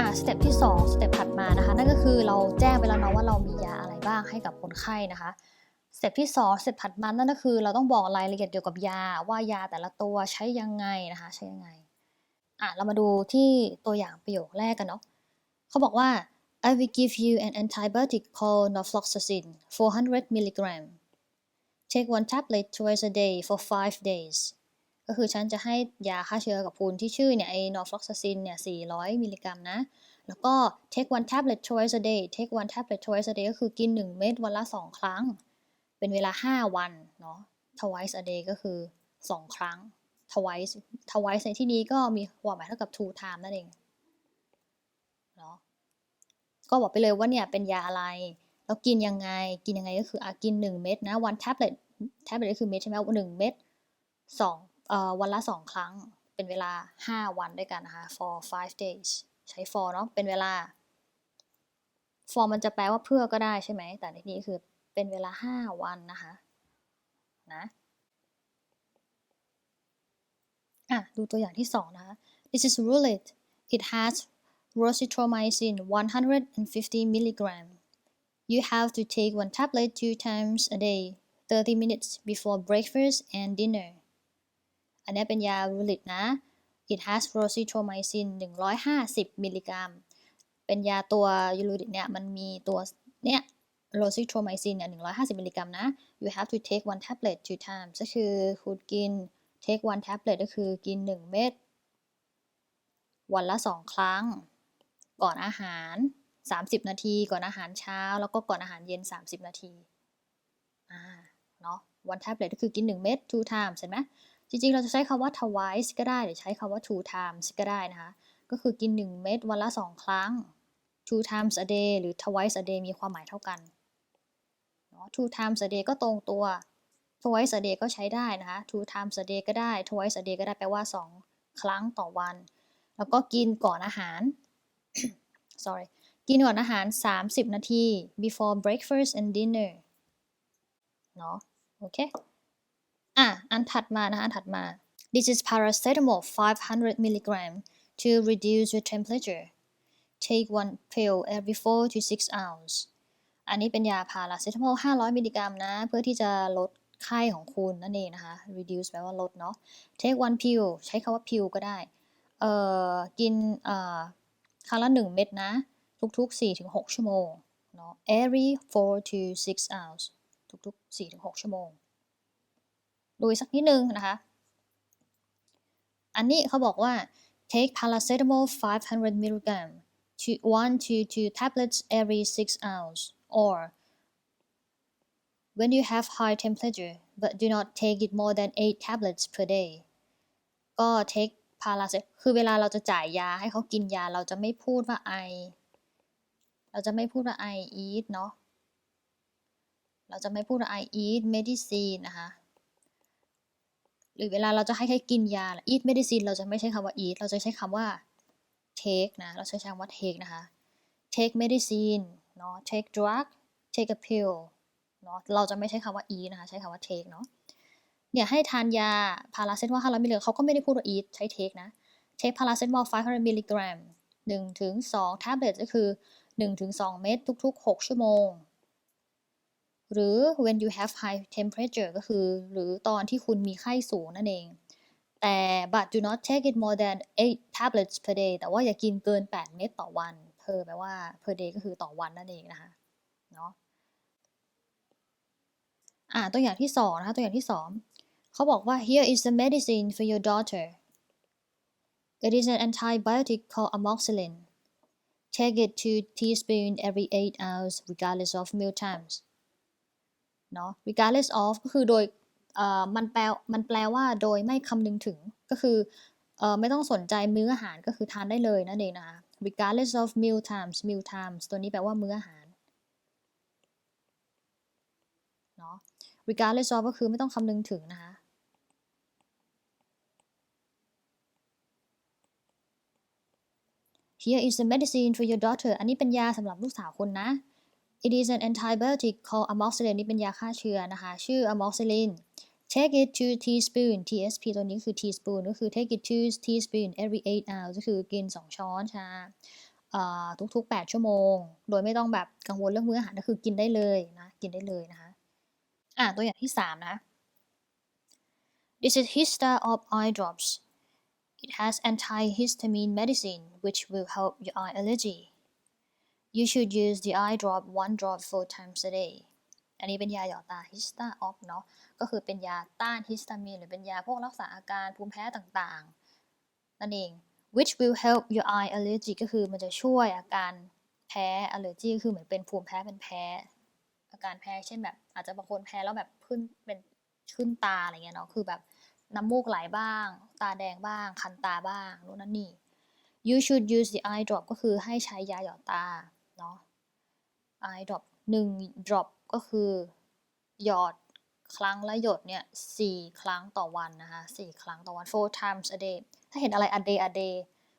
อ่าสเต็ปที่2สเต็ปถัดมานะคะ นั่นก็คือเราแจ้งไปแล้วเนาะว่าเรามียาอะไรบ้างให้กับคนไข้นะคะสเต็ปที่2สเต็ปถัดมานั่นก็คือ เราต้องบอกรายละเอียดเกี่ยวกับยาว่ายาแต่ละตัวใช้ยังไงนะคะใช้ยังไงอะเรามาดูที่ตัวอย่างประโยคแรกกันเนาะเขาบอกว่า I will give you an antibiotic called norfloxacin 400 milligram take one tablet twice a day for five days ก็คือฉันจะให้ยาฆ่าเชื้อกับคุณที่ชื่อเนี่ยไอ้นอร์ฟลอกซาซินเนี่ย 400 มิลลิกรัมนะ แล้วก็ take one tablet twice a day take one tablet twice a day ก็คือกิน 1 เม็ดวันละ 2 ครั้ง เป็นเวลา 5 วันเนาะ twice a day ก็คือ 2 ครั้ง twice twice ในที่นี้ก็มีความหมายเท่ากับ two time นั่นเองเนาะก็บอกไปเลยว่าเนี่ยเป็นยาอะไร แล้วกินยังไง กินยังไงก็คืออะกิน 1 เม็ดนะ one tablet tablet ก็คือเม็ดใช่ไหมหนึ่งเม็ดสอง วันละสองครั้ง เป็นเวลา 5 วันด้วยกันนะคะ for five days ใช้ for เนาะเป็นเวลา for มันจะแปลว่าเพื่อก็ได้ใช่ไหม แต่ในที่นี้คือเป็นเวลา 5 วันนะคะนะอะดูตัวอย่างที่ 2 นะคะ This is roulette it has rositromycin 150 milligram you have to take one tablet two times a day 30 minutes before breakfast and dinner อันนี้เป็นยารูลิตนะ it has rositromycin 150 มิลลิกรัม เป็นยาตัวยูรูลิตเนี่ย มันมีตัวเนี่ย rositromycin เนี่ย150 มิลลิกรัมนะ you have to take one tablet two times ก็คือคุณกิน take one tablet ก็คือกิน 1 เม็ดวันละ 2 ครั้ง ก่อนอาหาร 30 นาที ก่อนอาหารเช้า แล้วก็ก่อนอาหารเย็น 30 นาที อ่า เนาะ one tablet ก็คือกิน 1 เม็ด two times เห็นไหม จริงๆ เราจะใช้คำว่า twice ก็ได้หรือใช้คำว่า two times ก็ได้นะคะ ก็คือกิน 1 เม็ดวันละ 2 ครั้ง two times a day หรือ twice a day มีความหมายเท่ากันเนาะ two times a day ก็ตรงตัว twice a day ก็ใช้ได้นะคะ two times a day ก็ได้ twice a day ก็ได้แปลว่า 2 ครั้งต่อวัน แล้วก็กินก่อนอาหาร sorry กินก่อนอาหาร 30 นาที before breakfast and dinner เนาะโอเค อะ อันถัดมานะคะ อันถัดมา This is paracetamol 500 milligram to reduce your temperature take one pill every 4 to 6 hours อันนี้เป็นยาพาราเซตามอล500 มิลลิกรัมนะ เพื่อที่จะลดไข้ของคุณนั่นเองนะคะ reduce แปลว่าลดเนาะ take one pill ใช้คำว่า pill ก็ได้ เอ่อ กินเอ่อครั้งละ 1 เม็ดนะ ทุกๆ 4-6 ชั่วโมงเนาะ every 4 to 6 hours ทุกๆ 4-6 ชั่วโมง ดูสักนิดนึงนะคะ อันนี้เขาบอกว่า take paracetamol 500 milligram to 1 to 2 tablets every 6 hours or when you have high temperature but do not take it more than 8 tablets per day ก็ take paracet คือเวลาเราจะจ่ายยาให้เขากินยาเราจะไม่พูดว่า I เราจะไม่พูดว่า I eat เนาะ เราจะไม่พูดว่า I eat medicine นะคะ หรือเวลาเราจะให้ใครกินยา eat medicine เราจะไม่ใช้คำว่า eat เราจะใช้คำว่า take นะ เราใช้คำว่า take นะคะ take medicine เนาะ take drug take a pill เนาะ เราจะไม่ใช้คำว่า eat นะคะ ใช้คำว่า take เนาะ เนี่ยให้ทานยาพาราเซตามอล500มิลลิกรัมเขาก็ไม่ได้พูดว่า eat ใช้ take นะ take พาราเซตามอล500มิลลิกรัม1ถึง2 tablet ก็คือ1ถึง2เม็ดทุก ๆ 6 ชั่วโมง หรือ when you have high temperature ก็คือ หรือตอนที่คุณมีไข้สูงนั่นเอง แต่ but do not take it more than 8 tablets per day แต่ว่าอย่ากินเกิน 8 เม็ดต่อวัน per แปลว่า per day ก็คือต่อวันนั่นเองนะคะ เนาะอ่าตัวอย่างที่สองนะคะ ตัวอย่างที่สองเขาบอกว่า here is the medicine for your daughter it is an antibiotic called amoxicillin take it 2 teaspoon every 8 hours regardless of meal times เนาะ regardless of ก็คือโดยมันแปลมันแปลว่าโดยไม่คำนึงถึงก็คืออไม่ต้องสนใจมื้ออาหารก็คือทานได้เลยนั่นเองนะคะ regardless of meal times meal times ตัวนี้แปลว่ามื้ออาหารเนาะ regardless of ก็คือไม่ต้องคำนึงถึงนะคะ Here is the medicine for your daughter อันนี้เป็นยาสำหรับลูกสาวคุณนะ It is an antibiotic called amoxicillin นี่เป็นยาฆ่าเชื้อนะคะ ชื่อ amoxicillin take it 2 teaspoon tsp ตัวนี้คือ teaspoon ก็คือ take it 2 teaspoon every 8 hours ก็คือกิน 2 ช้อนชาอ่าทุกๆ 8 ชั่วโมง โดยไม่ต้องแบบกังวลเรื่องมื้ออาหารก็คือกินได้เลยนะ กินได้เลยนะคะอ่าตัวอย่างที่ 3 นะ This is Hista of eye drops It has antihistamine medicine which will help your eye allergy You should use the eye drop one drop four times a day อันนี้เป็นยาหยอดตา Hista of เนาะ ก็คือเป็นยาต้านฮิสตามีนหรือเป็นยาพวกรักษาอาการภูมิแพ้ต่างๆ นั่นเอง which will help your eye allergy ก็คือมันจะช่วยอาการแพ้ allergy ก็คือเหมือนเป็นภูมิแพ้เป็นแพ้ อาการแพ้เช่นแบบ อาจจะบางคนแพ้แล้วแบบขึ้นเป็นขึ้นตาอะไรเงี้ยเนาะ คือแบบน้ำมูกไหลบ้าง ตาแดงบ้าง คันตาบ้างนู่นนั่นนี่ you should use the eye drop ก็คือให้ใช้ยาหยอดตา เนาะ eye drop หนึ่ง drop ก็คือ หยอดครั้งละหยดเนี่ยสี่ครั้งต่อวันนะคะสี่ครั้งต่อวัน four times a day ถ้าเห็นอะไร a day a day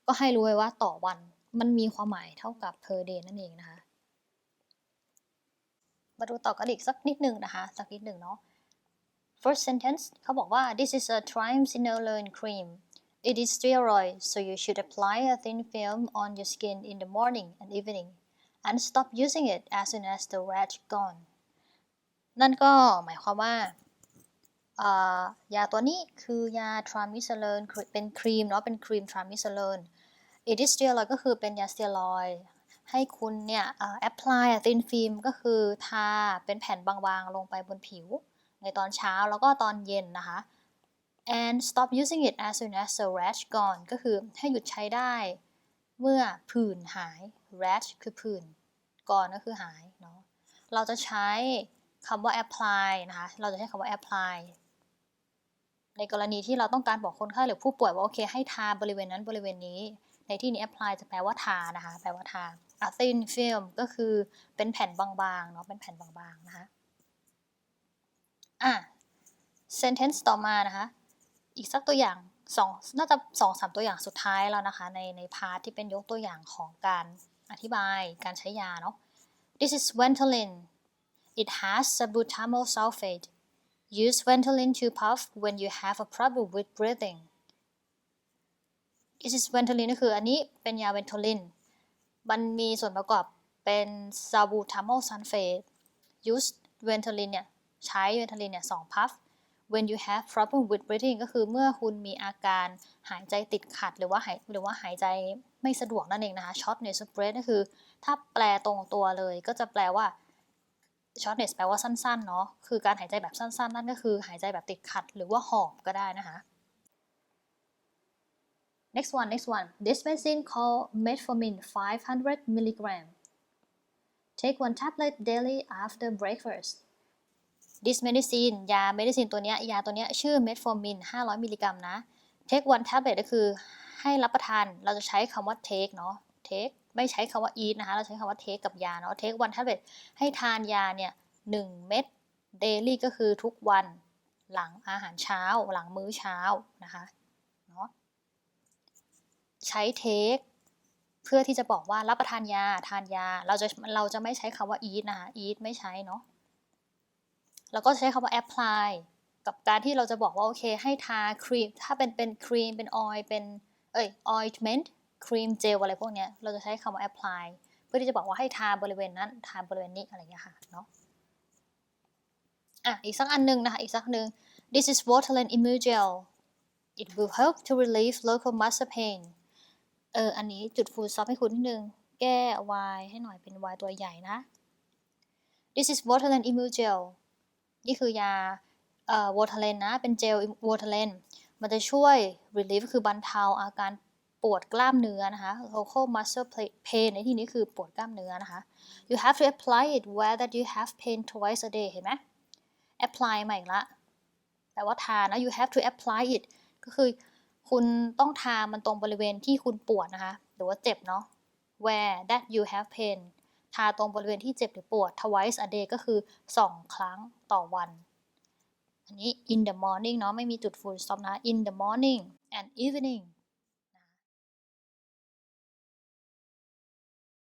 ก็ให้รู้ไว้ว่าต่อวันมันมีความหมายเท่ากับ per day นั่นเองนะคะ มาดูต่อกันอีกสักนิดหนึ่งนะคะ สักนิดหนึ่งเนาะ first sentence เขาบอกว่า this is a triamcinolone cream it is steroid so you should apply a thin film on your skin in the morning and evening and stop using it as soon as the rash gone นั่นก็หมายความว่ายาตัวนี้คือยาทรามิซาเลนเป็นครีมเนาะเป็นครีมทรามิซาเลนเอดิสเตียรอยก็คือเป็นยาสเตียรอยให้คุณเนี่ยแอพพลายตินฟิล์มก็คือทาเป็นแผ่นบางๆ ลงไปบนผิว ในตอนเช้าแล้วก็ตอนเย็นนะคะ and stop using it as soon as the rash gone ก็คือให้หยุดใช้ได้เมื่อผื่นหาย rash คือผื่นก่อนก็คือหายเนาะเราจะใช้คำว่า apply นะคะ เราจะใช้คำว่า apply ในกรณีที่เราต้องการบอกคนไข้หรือผู้ป่วยว่าโอเคให้ทาบริเวณนั้นบริเวณนี้ ในที่นี้ apply จะแปลว่าทานะคะ แปลว่าทา a thin film ก็คือเป็นแผ่นบางๆเนาะ เป็นแผ่นบางๆนะคะ อะ sentence ต่อมานะคะ อีกสักตัวอย่างสองน่าจะสองสามตัวอย่างสุดท้ายแล้วนะคะ ในในพาร์ทที่เป็นยกตัวอย่างของการ อธิบายการใช้ยาเนาะ This is Ventolin It has salbutamol sulfate Use Ventolin to puff when you have a problem with breathing This is Ventolin ก็คืออันนี้เป็นยา Ventolin มันมีส่วนประกอบเป็น salbutamol sulfate Use Ventolin เนี่ย ใช้ Ventolin เนี่ยสอง puff when you have problem with breathing ก็คือเมื่อคุณมีอาการหายใจติดขัด หรือว่าหายหรือว่าหายใจไม่สะดวกนั่นเองนะคะ shortness of breath ก็คือ ถ้าแปลตรงตัวเลยก็จะแปลว่า shortness แปลว่าสั้นๆเนาะคือการหายใจแบบสั้นๆ นั่นก็คือหายใจแบบติดขัด หรือว่าหอบก็ได้นะคะ next one next one this medicine called metformin 500 milligram take one tablet daily after breakfast this medicine ยา medicine ตัวเนี้ยยาตัวเนี้ยชื่อ metformin 500 มิลลิกรัมนะ take one tablet ก็คือให้รับประทานเราจะใช้คำว่า take เนาะ take ไม่ใช้คำว่า eat นะคะ เราใช้คำว่า take กับยาเนาะ take one tablet ให้ทานยาเนี่ย1เม็ด daily ก็คือทุกวันหลังอาหารเช้า หลังมื้อเช้านะคะเนาะใช้ take เพื่อที่จะบอกว่ารับประทานยาทานยา เราจะเราจะไม่ใช้คำว่า eat นะคะ eat ไม่ใช้เนาะ แล้วก็ใช้คำว่า apply กับการที่เราจะบอกว่าโอเคให้ทาครีม ถ้าเป็นเป็นครีมเป็นออยเป็นเอ้ย ointment ครีมเจลอะไรพวกเนี้ยเราจะใช้คำว่า apply เพื่อที่จะบอกว่าให้ทาบริเวณนั้นทาบริเวณนี้อะไรอย่างเงี้ยค่ะเนาะอะอีกสักอันหนึ่งนะคะอีกสักหนึ่ง this is Waterland Immugel it will help to relieve local muscle pain เอออันนี้จุดฟูซับให้คุณนิดนึง แก้ y ให้หน่อยเป็น y ตัวใหญ่นะ this is Waterland Immugel นี่คือยาเอ่อ Waterland นะ เป็นเจล Waterland มันจะช่วย relieve คือบรรเทาอาการปวดกล้ามเนื้อนะคะ local muscle pain ในที่นี้คือปวดกล้ามเนื้อนะคะ you have to apply it where that you have pain twice a day เห็นไหม apply มาอีกละ แปลว่าทานะ you have to apply it ก็คือคุณต้องทามันตรงบริเวณที่คุณปวดนะคะ หรือว่าเจ็บเนาะ where that you have pain ทาตรงบริเวณที่เจ็บหรือปวด twice a day ก็คือ 2 ครั้ง ต่อวัน อันนี้ in the morning เนาะไม่มีจุด full stop นะ in the morning and evening